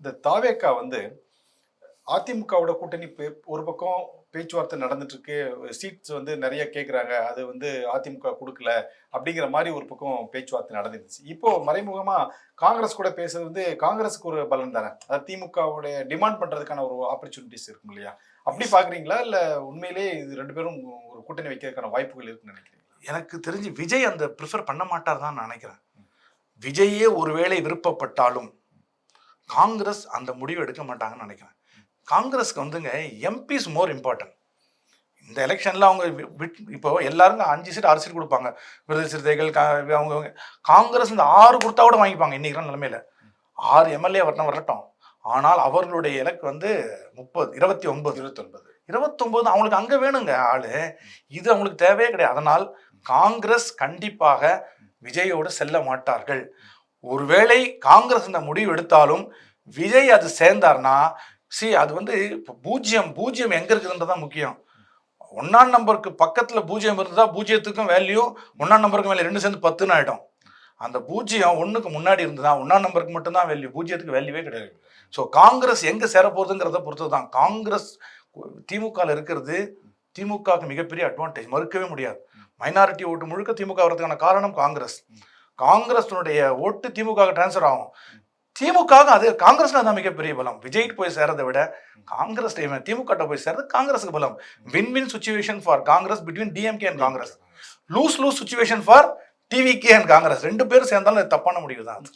இந்த தாவேக்கா வந்து அதிமுகவோட கூட்டணி ஒரு பக்கம் பேச்சுவார்த்தை நடந்துட்டு இருக்கு சீட்ஸ் வந்து நிறைய கேட்குறாங்க அது வந்து அதிமுக கொடுக்கல அப்படிங்கிற மாதிரி ஒரு பக்கம் பேச்சுவார்த்தை நடந்துருச்சு இப்போ மறைமுகமா காங்கிரஸ் கூட பேசுறது வந்து காங்கிரஸுக்கு ஒரு பலன் தானே? அதாவது திமுகவுடைய டிமாண்ட் பண்றதுக்கான ஒரு ஆப்பர்ச்சுனிட்டிஸ் இருக்கும் இல்லையா? அப்படி பாக்குறீங்களா? இல்ல உண்மையிலேயே இது ரெண்டு பேரும் ஒரு கூட்டணி வைக்கிறதுக்கான வாய்ப்புகள் இருக்குன்னு நினைக்கிறீங்களா? எனக்கு தெரிஞ்சு விஜய் அந்த ப்ரிஃபர் பண்ண மாட்டார் தான் நான் நினைக்கிறேன். விஜயே ஒருவேளை விருப்பப்பட்டாலும் காங்கிரஸ் அந்த முடிவு எடுக்க மாட்டாங்கன்னு நினைக்கிறேன். காங்கிரஸ்க்கு வந்துங்க எம்பிஸ் மோர் இம்பார்ட்டன்ட் இந்த எலெக்ஷனில் அவங்க இப்போ எல்லாருக்கும் அஞ்சு சீட் ஆறு சீட் கொடுப்பாங்க. விடுதலை சிறுத்தைகள் அவங்க காங்கிரஸ் இந்த ஆறு கொடுத்தா கூட வாங்கிப்பாங்க இன்னைக்கு நிலைமையில. ஆறு எம்எல்ஏ வரட்டும் வரட்டும். ஆனால் அவர்களுடைய இலக்கு வந்து முப்பது இருபத்தி ஒன்பது. இருபத்தொன்பது. இருபத்தொன்பது அவங்களுக்கு அங்க வேணுங்க ஆளு. இது அவங்களுக்கு தேவையே கிடையாது. அதனால் காங்கிரஸ் கண்டிப்பாக விஜயோடு செல்ல மாட்டார்கள். ஒருவேளை காங்கிரஸ் இந்த முடிவு எடுத்தாலும் விஜய் அது சேர்ந்தார்னா சி அது வந்து இப்போ பூஜ்ஜியம் பூஜ்ஜியம் எங்கே இருக்குதுன்றது தான் முக்கியம். ஒன்றாம் நம்பருக்கு பக்கத்தில் பூஜ்ஜியம் இருந்தால் பூஜ்ஜியத்துக்கும் வேல்யூ ஒன்றாம் நம்பருக்கு மேலே ரெண்டு சேர்ந்து பத்துன்னு ஆகிட்டோம் அந்த பூஜ்ஜியம் ஒன்றுக்கு முன்னாடி இருந்ததா ஒன்றாம் நம்பருக்கு மட்டும்தான் வேல்யூ பூஜ்ஜியத்துக்கு வேல்யூவே கிடையாது. ஸோ காங்கிரஸ் எங்கே சேரப்போகுதுங்கிறத பொறுத்து தான் காங்கிரஸ் திமுகவில் இருக்கிறது திமுகவுக்கு மிகப்பெரிய அட்வான்டேஜ் மறுக்கவே முடியாது. மைனாரிட்டி ஓட்டு முழுக்க திமுக வரதுக்கான காரணம் காங்கிரஸ். காங்கிரஸினுடைய ஓட்டு திமுக டிரான்ஸ்ஃபர் ஆகும். திமுக அது காங்கிரஸ்ல தான் மிகப்பெரிய பலம். விஜய்க்கு போய் சேரதை விட காங்கிரஸ் திமுக போய் சேர்றது காங்கிரஸுக்கு பலம். Win win situation for Congress between DMK and Congress. Lose lose situation for TVK and Congress. ரெண்டு பேரும் சேர்ந்தாலும் அது தப்பான முடிவு தான்